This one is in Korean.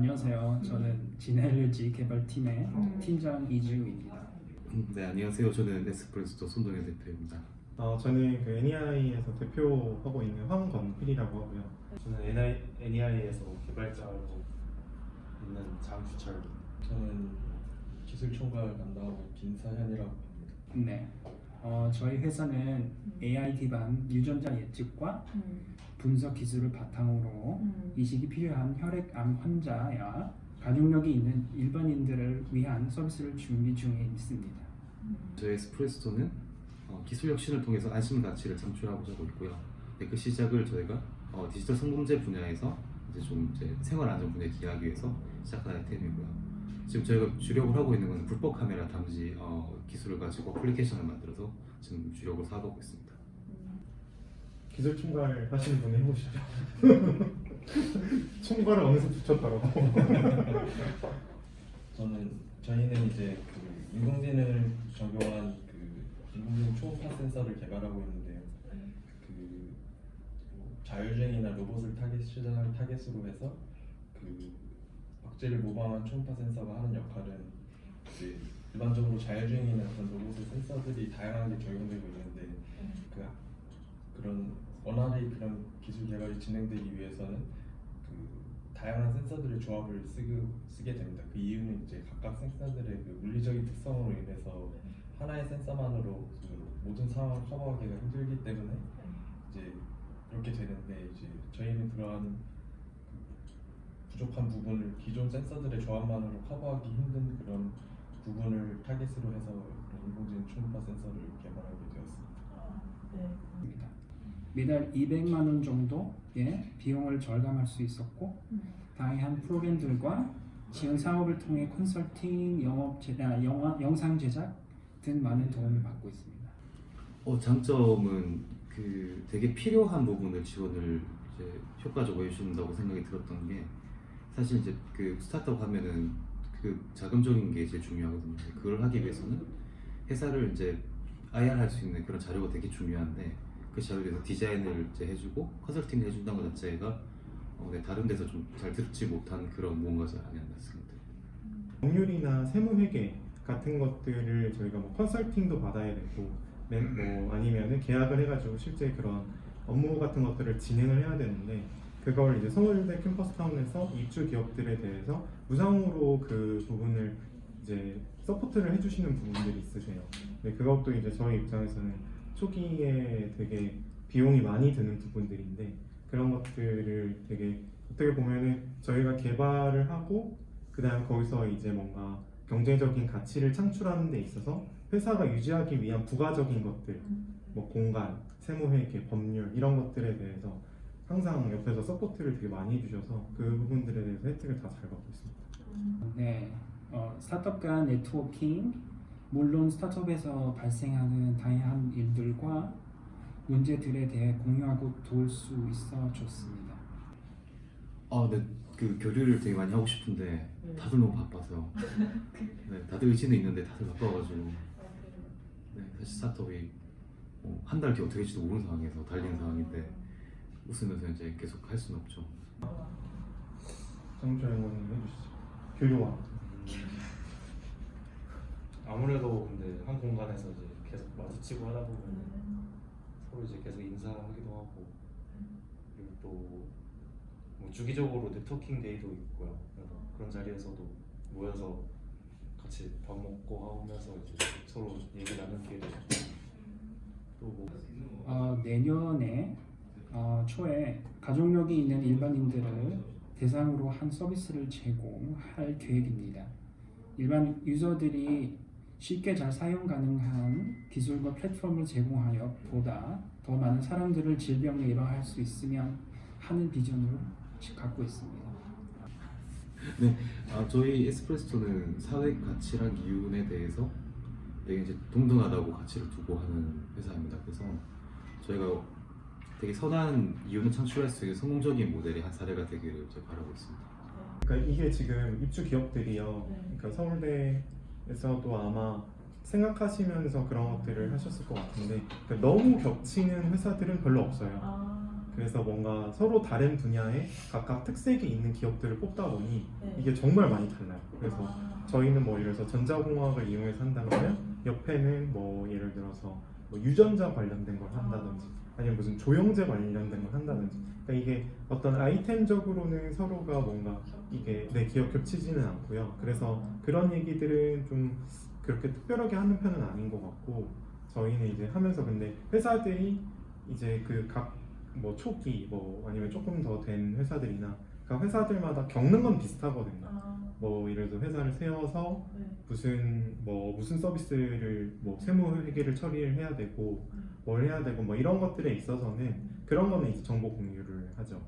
안녕하세요. 저는 진헬지 개발팀의 음. 팀장 이지우입니다. 음, 네 안녕하세요. 저는 에스프레소 손동현 대표입니다. 어, 저는 그 NEI에서 대표하고 있는 황건필이라고 하고요. 저는 NI, NEI에서 개발자로 있는 장주철 저는 기술 총괄 담당하고 김사현이라고 합니다. 네. 어, 저희 회사는 AI 기반 유전자 예측과 음, 분석 기술을 바탕으로 음, 이식이 필요한 혈액암 환자야 가족력이 있는 일반인들을 위한 서비스를 준비 중에 있습니다. 저희 에스프레소는 어, 기술 혁신을 통해서 안심 가치를 창출하고자 하고 있고요. 네, 그 시작을 저희가 어, 디지털 성범죄 분야에서 이제 좀 이제 생활 안전 분야에 기하기 위해서 시작한 아이템이고요. 지금 저희가 주력을 하고 있는 건 불법 카메라 탐지 어, 기술을 가지고 어플리케이션을 만들어서 지금 주력으로 사업하고 있습니다. 기술 총괄 하시는 분이 해보시죠. 총괄을 어느새 붙였더라고. 저는 저희는 이제 그 인공지능을 적용한 그 인공지능 초음파 센서를 개발하고 있는데요. 그뭐 자율주행이나 로봇을 타겟 타겟으로 해서 그 박제를 모방한 초음파 센서가 하는 역할은 이제 일반적으로 자율주행이나 어떤 로봇의 센서들이 다양하게 적용되고 있는데 그 그런 원활히 그런 기술 개발이 진행되기 위해서는 그 다양한 센서들의 조합을 쓰게, 쓰게 됩니다. 그 이유는 이제 각각 센서들의 그 물리적인 특성으로 인해서 하나의 센서만으로 그 모든 상황을 커버하기가 힘들기 때문에 이제 이렇게 되는데 이제 저희는 그러한 그 부족한 부분을 기존 센서들의 조합만으로 커버하기 힘든 그런 부분을 타겟으로 해서 그런 인공지능 초음파 센서를 개발하게 되었습니다. 입니다. 매달 200만 원 정도의 비용을 절감할 수 있었고 다양한 프로그램들과 지원 사업을 통해 컨설팅, 영업 제, 아, 영화, 영상 제작 등 많은 도움을 받고 있습니다. 어, 장점은 그 되게 필요한 부분을 지원을 이제 효과적으로 해준다고 생각이 들었던 게 사실 이제 그 스타트업 하면은 그 자금적인 게 제일 중요하거든요. 그걸 하기 위해서는 회사를 이제 IR 할 수 있는 그런 자료가 되게 중요한데 그 자료에 대해서 디자인을 이제 해주고 컨설팅을 해준다는 것 자체가 어, 네, 다른 데서 좀 잘 듣지 못한 그런 무언가지 아니었나 생각합니다. 법률이나 세무회계 같은 것들을 저희가 뭐 컨설팅도 받아야 되고, 네, 뭐 아니면은 계약을 해가지고 실제 그런 업무 같은 것들을 진행을 해야 되는데 그걸 이제 서울대 캠퍼스타운에서 입주 기업들에 대해서 무상으로 그 부분을 이제 서포트를 해주시는 부분들이 있으세요. 근데 그것도 이제 저희 입장에서는 초기에 되게 비용이 많이 드는 부분들인데 그런 것들을 되게 어떻게 보면은 저희가 개발을 하고 그다음 거기서 이제 뭔가 경제적인 가치를 창출하는 데 있어서 회사가 유지하기 위한 부가적인 것들, 뭐 공간, 세무회계, 법률 이런 것들에 대해서 항상 옆에서 서포트를 되게 많이 해주셔서 그 부분들에 대해서 혜택을 다 잘 받고 있습니다. 네, 어, 스타트업 간 네트워킹, 물론 스타트업에서 발생하는 다양한 일들과 문제들에 대해 공유하고 도울 수 있어 좋습니다. 아, 네, 그 교류를 되게 많이 하고 싶은데 다들 너무 바빠서. 네, 다들 의지는 있는데 다들 바빠가지고. 네, 사실 스타트업이 뭐한달 뒤에 어떻게 될지도 모르는 상황에서 달리는 상황인데 웃으면서 이제 계속 할 수는 없죠. 장조 의원님 해주시죠. 교류와 아무래도 근데 한 공간에서 이제 계속 마주치고 하다 보면 서로 이제 계속 인사하기도 하고 그리고 또 뭐 주기적으로 네트워킹 데이도 있고요. 그래서 그런 자리에서도 모여서 같이 밥 먹고 하면서 이제 서로 얘기 나눈 기회도 있고 또뭐 어, 내년에 어, 초에 가족력이 있는 일반인들을 대상으로 한 서비스를 제공할 계획입니다. 일반 유저들이 쉽게 잘 사용 가능한 기술과 플랫폼을 제공하여 보다 더 많은 사람들을 질병에 예방할 수 있으면 하는 비전을 갖고 있습니다. 네, 아, 저희 에스프레소는 사회 가치랑 이윤에 대해서 되게 이제 동등하다고 가치를 두고 하는 회사입니다. 그래서 저희가 되게 선한 이윤을 창출할 수 있는 성공적인 모델의 한 사례가 되기를 이제 바라고 있습니다. 그러니까 이게 지금 입주 기업들이요. 그러니까 서울대에서도 아마 생각하시면서 그런 것들을 하셨을 것 같은데 그러니까 너무 겹치는 회사들은 별로 없어요. 그래서 뭔가 서로 다른 분야에 각각 특색이 있는 기업들을 뽑다 보니 네. 이게 정말 많이 달라요. 그래서 아. 저희는 뭐 예를 들어서 전자공학을 이용해서 한다면 옆에는 뭐 예를 들어서 뭐 유전자 관련된 걸 한다든지 아니면 무슨 조영제 관련된 걸 한다든지 그러니까 이게 어떤 아이템적으로는 서로가 뭔가 이게 내 기업 겹치지는 않고요. 그래서 그런 얘기들은 좀 그렇게 특별하게 하는 편은 아닌 것 같고 저희는 이제 하면서 근데 회사들이 이제 그 각 뭐 초기 뭐 아니면 조금 더 된 회사들이나 그 회사들마다 겪는 건 비슷하거든요. 아, 뭐 예를 들어 회사를 세워서 네. 무슨 뭐 무슨 서비스를 뭐 세무 회계를 처리를 해야 되고 뭘 해야 되고 뭐 이런 것들에 있어서는 그런 거는 이제 정보 공유를 하죠.